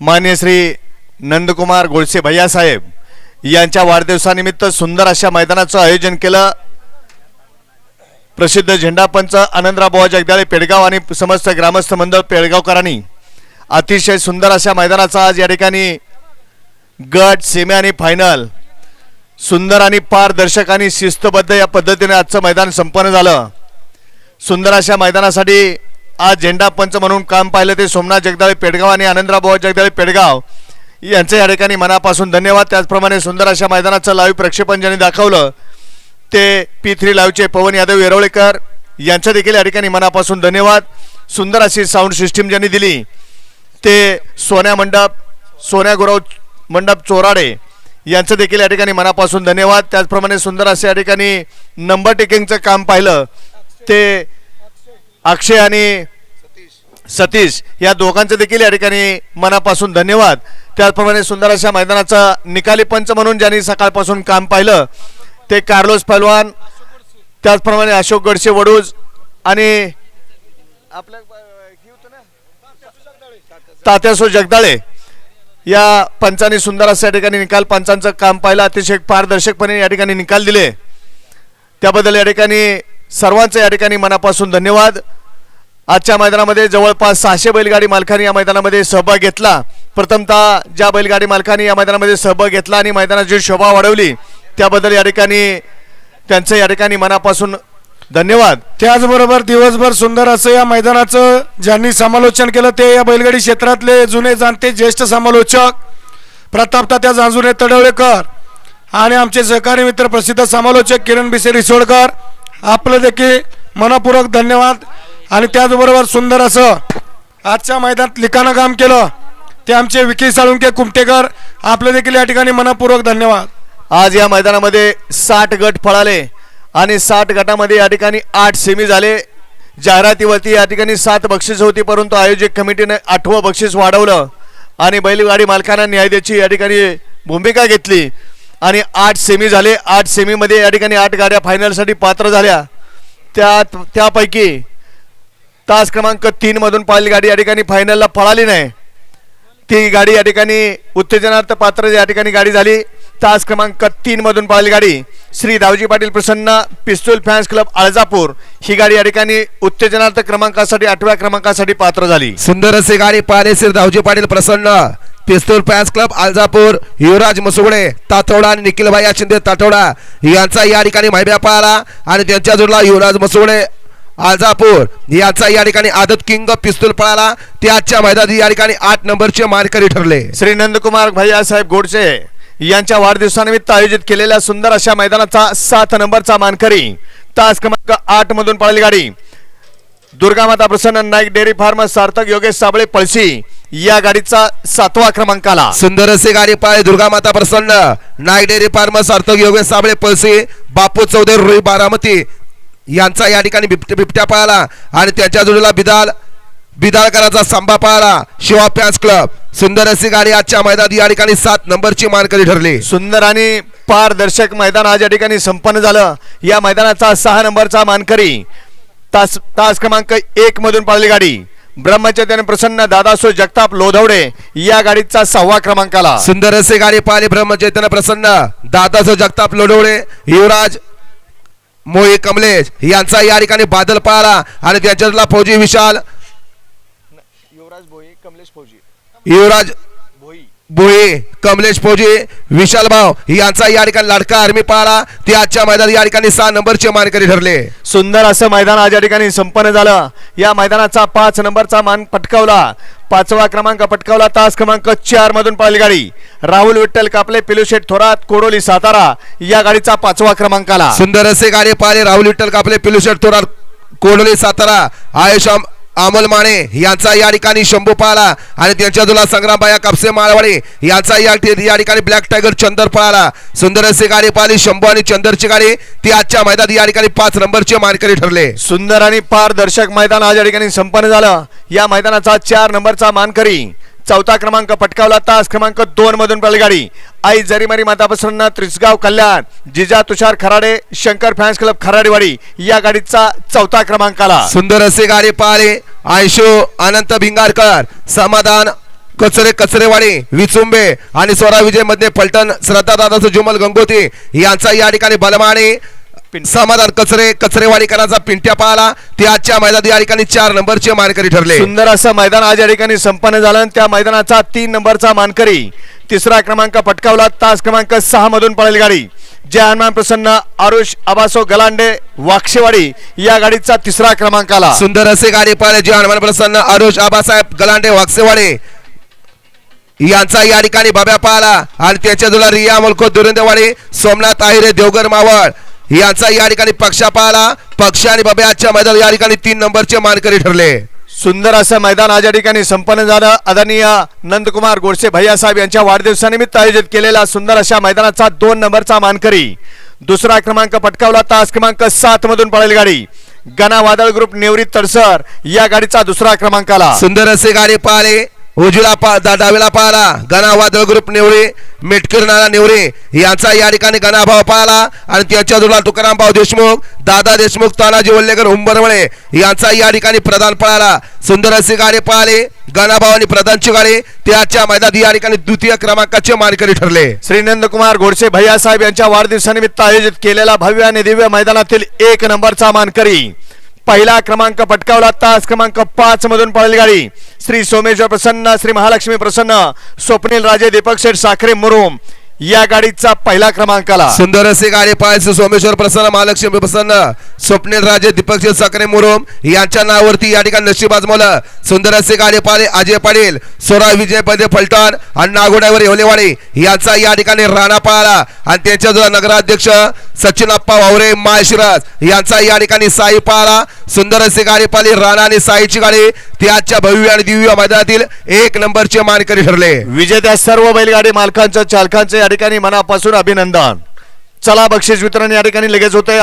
मान्य श्री नंदकुमार गोडसे भैयासाहेब यांच्या वाढदिवसानिमित्त सुंदर अशा मैदानाचं आयोजन केलं. प्रसिद्ध झेंडापंच आनंदराव बुवा जगदाळे पेडगाव आणि समस्त ग्रामस्थ मंडळ पेडगावकरांनी अतिशय सुंदर अशा मैदानाचा आज या ठिकाणी गट सेमी आणि फायनल सुंदर आणि पारदर्शक आणि शिस्तबद्ध या पद्धतीने आजचं मैदान संपन्न झालं. सुंदर अशा मैदानासाठी आज झेंडा पंच म्हणून काम पाहिलं ते सोमनाथ जगदाळे पेडगाव आणि आनंदराव भाऊ जगदाळे पेडगाव. यांचे या ठिकाणी मनापासून धन्यवाद. त्याचप्रमाणे सुंदर अशा मैदानाचं लाईव्ह प्रक्षेपण ज्यांनी दाखवलं ते पी थ्री लाईव्हचे पवन यादव येरवळेकर यांचं देखील या ठिकाणी मनापासून धन्यवाद. सुंदर अशी साऊंड सिस्टीम ज्यांनी दिली ते सोन्या मंडप सोन्या गुरव मंडप चोराडे यांचं देखील या ठिकाणी मनापासून धन्यवाद. त्याचप्रमाणे सुंदर असे या ठिकाणी नंबर टेकिंगचं काम पाहिलं ते अक्षय आणि सतीश या दोघांचं देखील या ठिकाणी मनापासून धन्यवाद. त्याचप्रमाणे सुंदर अशा मैदानाचा निकाली पंच म्हणून ज्यांनी सकाळपासून काम पाहिलं ते कार्लोस पहलवान त्याचप्रमाणे अशोक गडसे वडूज आणि आपल्या तात्यासो जगदाळे. या पंचांनी सुंदर असं या ठिकाणी निकाल पंचांचं काम पाहिलं अतिशय पारदर्शकपणे या ठिकाणी निकाल दिले. त्याबद्दल या ठिकाणी सर्वांचं या ठिकाणी मनापासून धन्यवाद. आजच्या मैदानामध्ये जवळपास सहाशे बैलगाडी मालकांनी या मैदानामध्ये सहभाग घेतला. प्रथमतः ज्या बैलगाडी मालकांनी या मैदानामध्ये सहभाग घेतला आणि मैदानाची शोभा वाढवली त्याबद्दल या ठिकाणी त्यांचं या ठिकाणी मनापासून धन्यवाद. त्याचबरोबर दिवसभर सुंदर असं या मैदानाचं ज्यांनी समालोचन केलं ते या बैलगाडी क्षेत्रातले जुने जाणते ज्येष्ठ समालोचक प्रताप तात्या जांजुने तडवळेकर आणि आमचे सहकारी मित्र प्रसिद्ध समालोचक किरण बिसे रिसोडकर आपलं देखील मनपूर्वक धन्यवाद. आणि त्याचबरोबर सुंदर असं आजच्या मैदानात लिखाणं काम केलं. ते आमचे विकी साळुंके कुमटेकर आपलं देखील या ठिकाणी मनपूर्वक धन्यवाद. आज या मैदानामध्ये साठ गट फळाले आणि साठ गटामध्ये या ठिकाणी आठ सेमी झाले. जाहिरातीवरती या ठिकाणी सात बक्षीस होती परंतु आयोजक कमिटीने आठवं बक्षीस वाढवलं. आणि बैलगाडी मालकांना न्याय द्यायची या ठिकाणी भूमिका घेतली. आणि आठ सेमी झाले. आठ सेमीमध्ये या ठिकाणी आठ गाड्या फायनलसाठी पात्र झाल्या. त्यात त्यापैकी तास क्रमांक तीनमधून पाहिली गाडी या ठिकाणी फायनलला पळाली नाही. ती गाडी या ठिकाणी उत्तेजनार्थ पात्र या ठिकाणी गाडी झाली. तास क्रमांक तीनमधून पळाली गाडी श्री दावजी पाटील प्रसन्न पिस्तूल फॅन्स क्लब आळजापूर ही गाडी या ठिकाणी उत्तेजनार्थ क्रमांकासाठी आठव्या क्रमांकासाठी पात्र झाली. सुंदर असे गाडी पाहिले श्री दावजी पाटील प्रसन्न. पिस्तूल फॅन्स क्लब आलजापूर युवराज मसुगडे तातोडा आणि निखिल भाई शिंदे तातोडा यांचा या ठिकाणी माहिती पाहिला आणि त्यांच्या जोडला युवराज मसुगडे आलजापूर याचा या ठिकाणी आदत किंग पिस्तूल पळाला. ते आजच्या मैदानात या ठिकाणी आठ नंबरचे मानकरी ठरले. श्री नंदकुमार भैयासाहेब गोडसे यांच्या वाढदिवसानिमित्त आयोजित केलेल्या सुंदर अशा मैदानाचा सात नंबरचा मानकरी तास क्रमांक आठ मधून पळाली गाडी. दुर्गामाता प्रसन्न नाईक डेअरी फार्म सार्थक योगेश साबळे पळशी या गाडीचा सातवा क्रमांक आला सुंदर असे गाडी पाळे दुर्गा माता प्रसन्न. नाईक डेअरी फार्म सार्थक योगेश साबळे पळसे बापू चौधरी रोही बारामती यांचा या ठिकाणी बिबट्या बिबट्या पळाला. आणि त्याच्या जोडीला बिदाल बिदाळकरांचा संभा पळाला. Shiva fans club. सुंदर अशी गाडी आजच्या मैदानात या ठिकाणी सात नंबरची मानकरी ठरली. सुंदर आणि पारदर्शक मैदान आज या ठिकाणी संपन्न झालं. या मैदानाचा सहा नंबरचा मानकरी तास तास क्रमांक एक मधून पळाली गाडी. ब्रह्मचर्याने प्रसन्न दादासो जगताप लोधवडे या गाडीचा सहावा क्रमांक आला सुंदर असे गाडी पाहिले ब्रह्मचैतन्य प्रसन्न दादासो जगताप लोडवळे युवराज मोहे कमलेश यांचा या ठिकाणी बादल पळाला आणि त्याच्यातला फौजी विशाल. युवराज भोई कमलेश फौजी. युवराज भोये कमलेश फौजी विशाल भाव यांचा या ठिकाणी लाडका आर्मी पळाला ते आजच्या मैदानात या ठिकाणी सहा नंबरचे मानकरी ठरले. सुंदर असं मैदान आज या ठिकाणी संपन्न झालं. या मैदानाचा पाच नंबरचा मान पटकावला. पाचवा क्रमांक पटकावला तास क्रमांक चार मधून पळाली गाडी. राहुल विठ्ठल कापले पिलुशेठ थोरात कोडोली सातारा या गाडीचा पाचवा क्रमांक आला सुंदर असे गाडी पाहिले राहुल विठ्ठल कापले पिलुशेट तोरार कोडोली सातारा. आयुष आम- अमोल माने यांचा या ठिकाणी शंभू पळाला आणि त्यांच्या दुला संग्रामबाया कापसे माळवाडी यांचा या ठिकाणी ब्लॅक टायगर चंदर पळाला सुंदर असे गाडी पाहिली शंभू आणि चंदरची गाडी. ती आजच्या मैदानात या ठिकाणी पाच नंबरचे मानकरी ठरले. सुंदर आणि पारदर्शक मैदान आज या ठिकाणी संपन्न झालं. या मैदानाचा चार नंबरचा मानकरी. चौथा क्रमांक पटकावला तास क्रमांक दोन मधून बैलगाडी. आई जरीमारी माता प्रसन्न त्रिसगाव कल्याण जिजा तुषार खराडे शंकर फॅन्स क्लब खराडेवाडी या गाडीचा चौथा क्रमांक आला सुंदर असे गाडी पाहिले आयशो अनंत भिंगारकर समाधान कचरे कचरेवाडी विचुंबे आणि स्वरा विजयमध्ये श्रद्धा दादाचं जुमल गंगोती यांचा या ठिकाणी बलमाने समाधान कचरे कचरेवाडीकरांचा पिंट्या पाहला. ते आजच्या मैदानात या ठिकाणी चार नंबरचे मानकरी ठरले. सुंदर असं मैदान आज या ठिकाणी संपन्न झालं आणि त्या मैदानाचा तीन नंबरचा मानकरी तिसरा क्रमांक पटकावला. तास क्रमांक सहा मधून पळेल गाडी. जय हनुमान प्रसन्न आरुष आबासो गलांडे वाक्षेवाडी या गाडीचा तिसरा क्रमांक आला. सुंदर असे गाडी पाहिले. जे हनुमान प्रसन्न आरुष आबासाहेब गलांडे वागसेवाडे यांचा या ठिकाणी बाब्या पाहला. आणि त्याच्या जुला रिया मुलको दुरेंद्रवाडी सोमनाथ आहिरे देवगर मावळ. यांचा या ठिकाणी पक्षा पाहला. पक्ष आणि बाब्या आजच्या मैदानात या ठिकाणी तीन नंबरचे मानकरी ठरले. सुंदर असं मैदान आज या ठिकाणी संपन्न झालं. आदरणीय नंदकुमार गोडसे भैया साहेब यांच्या वाढदिवसानिमित्त आयोजित केलेल्या सुंदर अशा मैदानाचा दोन नंबरचा मानकरी. दुसरा क्रमांक पटकावला तास क्रमांक सात मधून पळेल गाडी. गणा वादळ ग्रुप नेवरी तडसर या गाडीचा दुसरा क्रमांक आला सुंदर असे गाडी पाहिले. उजवीला पा दा- डावीला पाहला गणा वादळ ग्रुप नेवरे मेटकर नाना निवरे यांचा या ठिकाणी गणाभाव पाहिला. आणि त्याच्या जोडला तुकाराम भाऊ देशमुख दादा देशमुख तानाजी वल्लेकर उंबरवळे यांचा या ठिकाणी प्रधान पळाला सुंदर असे गाडी पाहिले. गणाभाव आणि प्रधानची गाडी त्याच्या मैदानात या ठिकाणी द्वितीय क्रमांकाचे मानकरी ठरले. श्री नंदकुमार गोडसे भैया साहेब यांच्या वाढदिवसानिमित्त आयोजित केलेला भव्य आणि दिव्य मैदानातील एक नंबरचा मानकरी. पहिला क्रमांक पटकावला तास क्रमांक पाच मधून पळली गाडी. श्री सोमेश्वर प्रसन्न श्री महालक्ष्मी प्रसन्न स्वप्नील राजे दीपक शेठ साखरे मुरुम. या गाडीचा पहिला क्रमांक आला सुंदर असे गाडी पाहायचे सोमेश्वर प्रसन्न महालक्ष्मी प्रसन्न स्वप्नील राजे दीपक सकरे मुरुम यांच्या नावावरती या ठिकाणी नशीब आजमवलं सुंदर असे गाडी पाहिले अजय पाटील सोरा विजय पदे फलटण आणि नागोड्यावर येवलेवाडी. यांचा या ठिकाणी राणा पाहला आणि त्यांच्या जो नगराध्यक्ष सचिन अप्पा वावरे माळशिरस यांचा या ठिकाणी साई पाहला सुंदर असे गाडी पाहिली राणा आणि साईची गाडी. ती आजच्या भव्य आणि दिव्य मैदानातील एक नंबरचे मानकरी ठरले. विजेत्या सर्व बैलगाडी मालकांचं चालकांचं या ठिकाणी मनापासून अभिनंदन. चला बक्षीस वितरण या ठिकाणी लगेच होतंय.